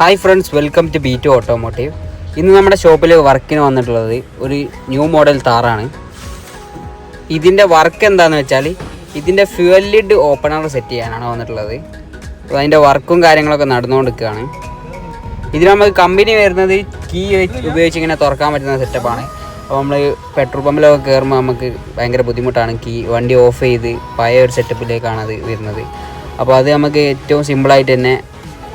Hi friends welcome to B two automotive ഇന്ന് നമ്മുടെ ഷോപ്പിൽ വർക്കിന് വന്നിട്ടുള്ളത് ഒരു ന്യൂ മോഡൽ താറാണ് ഇതിന്റെ വർക്ക് എന്താണെന്ന് വെച്ചാൽ ഇതിന്റെ ഫ്യുവൽ ലിഡ് ഓപ്പണർ സെറ്റ് ചെയ്യാനാണ് വന്നിട്ടുള്ളത്. അപ്പോൾ അതിന്റെ വർക്കും കാര്യങ്ങളൊക്കെ നടന്നുകൊണ്ടിരിക്കുകയാണ്. ഇതിന് നമുക്ക് കമ്പനി വരുന്നത് കീ ഉപയോഗിച്ച് ഇങ്ങനെ തുറക്കാൻ പറ്റുന്ന സെറ്റപ്പാണ് അപ്പോൾ നമ്മൾ പെട്രോൾ പമ്പിലൊക്കെ കയറുമ്പോൾ നമുക്ക് ഭയങ്കര ബുദ്ധിമുട്ടാണ് കീ വണ്ടി ഓഫ് ചെയ്ത് പഴയ ഒരു സെറ്റപ്പിലേക്കാണ് അത് വരുന്നത്. അപ്പോൾ അത് നമുക്ക് ഏറ്റവും സിമ്പിളായിട്ട് തന്നെ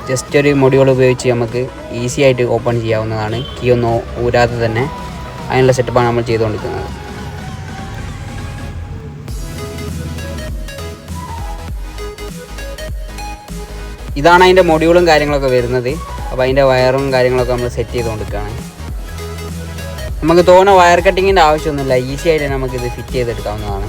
ജസ്റ്റ് ഒരു മൊഡ്യൂൾ ഉപയോഗിച്ച് നമുക്ക് ഈസി ആയിട്ട് ഓപ്പൺ ചെയ്യാവുന്നതാണ്. കീ ഒന്നും ഊരാതെ തന്നെ അതിനുള്ള സെറ്റപ്പാണ് നമ്മൾ ചെയ്തുകൊണ്ടിരിക്കുന്നത്. ഇതാണ് അതിന്റെ മൊഡ്യൂളും കാര്യങ്ങളൊക്കെ വരുന്നത്. അപ്പോൾ അതിന്റെ വയറും കാര്യങ്ങളൊക്കെ നമ്മൾ സെറ്റ് ചെയ്ത് കൊടുക്കുകയാണ് നമുക്ക് തോന്നുന്ന വയർ കട്ടിങ്ങിന്റെ ആവശ്യമൊന്നുമില്ല. ഈസി ആയിട്ട് നമുക്കിത് ഫിറ്റ് ചെയ്തെടുക്കാവുന്നതാണ്.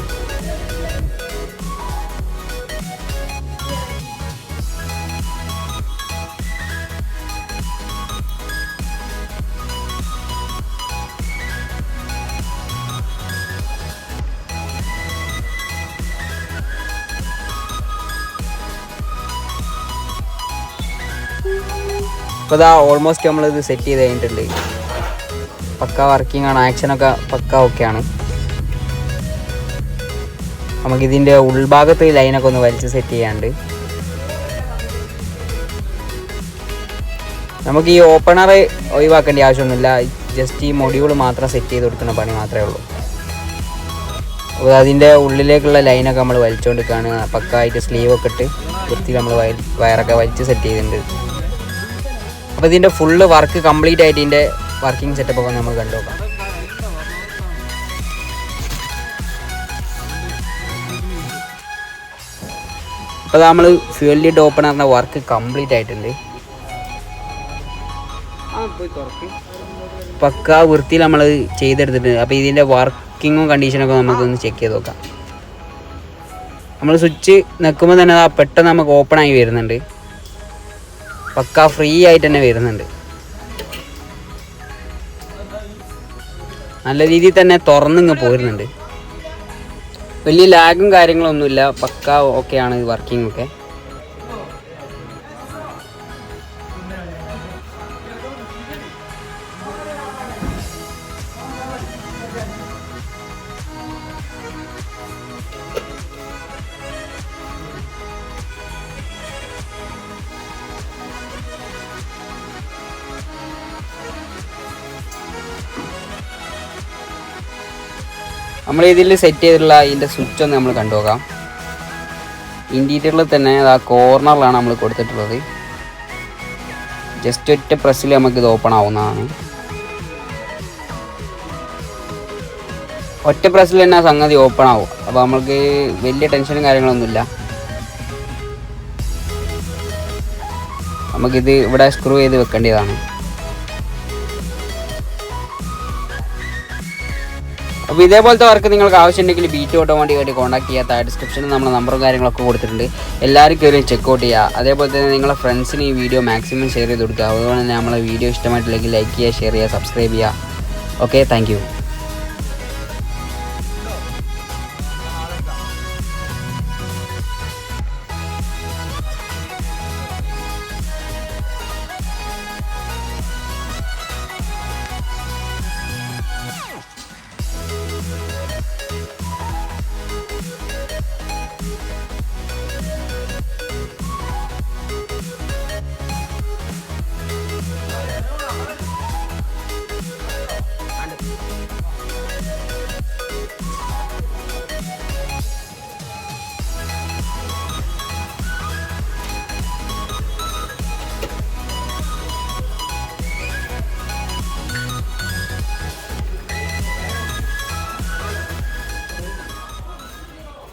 ഇപ്പോൾ ഇതാ ഓൾമോസ്റ്റ് നമ്മളിത് സെറ്റ് ചെയ്ത് കഴിഞ്ഞിട്ടുണ്ട്. പക്ക വർക്കിംഗ് ആണ് ആക്ഷനൊക്കെ പക്ക ഓക്കെയാണ് നമുക്കിതിന്റെ ഉൾഭാഗത്ത് ലൈനൊക്കെ ഒന്ന് വലിച്ച് സെറ്റ് ചെയ്യാണ്ട് നമുക്ക് ഈ ഓപ്പണർ ഒഴിവാക്കേണ്ട ആവശ്യമൊന്നുമില്ല. ജസ്റ്റ് ഈ മൊഡ്യൂൾ മാത്രം സെറ്റ് ചെയ്ത് കൊടുക്കുന്ന പണി മാത്രമേ ഉള്ളൂ. അപ്പോൾ അതിന്റെ ഉള്ളിലേക്കുള്ള ലൈനൊക്കെ നമ്മൾ വലിച്ചുകൊണ്ടിരിക്കുകയാണ് പക്കായിട്ട് സ്ലീവൊക്കെ ഇട്ട് വൃത്തി നമ്മൾ വയറൊക്കെ വലിച്ച് സെറ്റ് ചെയ്തിട്ടുണ്ട്. അപ്പോൾ ഇതിന്റെ ഫുള്ള് വർക്ക് കംപ്ലീറ്റ് ആയിട്ട് ഇതിന്റെ വർക്കിംഗ് സെറ്റപ്പ് ഒക്കെ നമുക്ക് കണ്ടുനോക്കാം ഇപ്പോൾ നമ്മൾ ഫ്യൂൽ ലിഡ് ഓപ്പണറിന്റെ വർക്ക് കംപ്ലീറ്റ് ആയിട്ടുണ്ട്. പക്ക വൃത്തിയിൽ നമ്മൾ ചെയ്തെടുത്തിട്ടുണ്ട്. അപ്പോൾ ഇതിന്റെ വർക്കിങ്ങും കണ്ടീഷനൊക്കെ നമുക്കൊന്ന് ചെക്ക് ചെയ്ത് നോക്കാം. നമ്മൾ സ്വിച്ച് നിൽക്കുമ്പോൾ തന്നെ പെട്ടെന്ന് നമുക്ക് ഓപ്പൺ ആയി വരുന്നുണ്ട്. പക്ക ഫ്രീ ആയിട്ട് തന്നെ വരുന്നുണ്ട്. നല്ല രീതിയിൽ തന്നെ തുറന്നിങ്ങ് പോരുന്നുണ്ട്. വലിയ ലാഗും കാര്യങ്ങളൊന്നുമില്ല. പക്ക ഓക്കെയാണ് വർക്കിംഗ് ഒക്കെ. നമ്മൾ ഇതിൽ സെറ്റ് ചെയ്തിട്ടുള്ള ഇതിന്റെ സ്വിച്ച് ഒന്ന് നമ്മൾ കണ്ടുപോകാം ഇന്റീരിയറിൽ തന്നെ ആ കോർണറിലാണ് നമ്മൾ കൊടുത്തിട്ടുള്ളത്. ജസ്റ്റ് ഒറ്റ പ്രസ്സിൽ നമുക്ക് ഇത് ഓപ്പൺ ആവുന്നതാണ്. ഒറ്റ പ്രസ്സിൽ തന്നെ ആ സംഗതി ഓപ്പൺ ആവും. അപ്പോൾ നമ്മൾക്ക് വലിയ ടെൻഷനും കാര്യങ്ങളൊന്നുമില്ല നമുക്കിത് ഇവിടെ സ്ക്രൂ ചെയ്ത് വെക്കേണ്ടതാണ്. അപ്പോൾ ഇതേപോലത്തെ വർക്ക് നിങ്ങൾക്ക് ആവശ്യമുണ്ടെങ്കിൽ ബീറ്റ് ഓട്ടോമാറ്റിക്കായിട്ട് കോൺടാക്ട് ചെയ്യുക താഴെ ഡിസ്ക്രിപ്ഷനിൽ നമ്മൾ നമ്പറും കാര്യങ്ങളൊക്കെ കൊടുത്തിട്ടുണ്ട്. എല്ലാവരും കയറി ചെക്കൗട്ട് ചെയ്യുക. അതേപോലെ തന്നെ നിങ്ങളുടെ ഫ്രണ്ട്സിന് ഈ വീഡിയോ മാക്സിമം ഷെയർ ചെയ്ത് കൊടുക്കുക. അതുപോലെ തന്നെ നമ്മളെ വീഡിയോ ഇഷ്ടമായിട്ടില്ലെങ്കിൽ ലൈക്ക് ചെയ്യുക ഷെയർ ചെയ്യുക സബ്സ്ക്രൈബ് ചെയ്യുക. Okay thank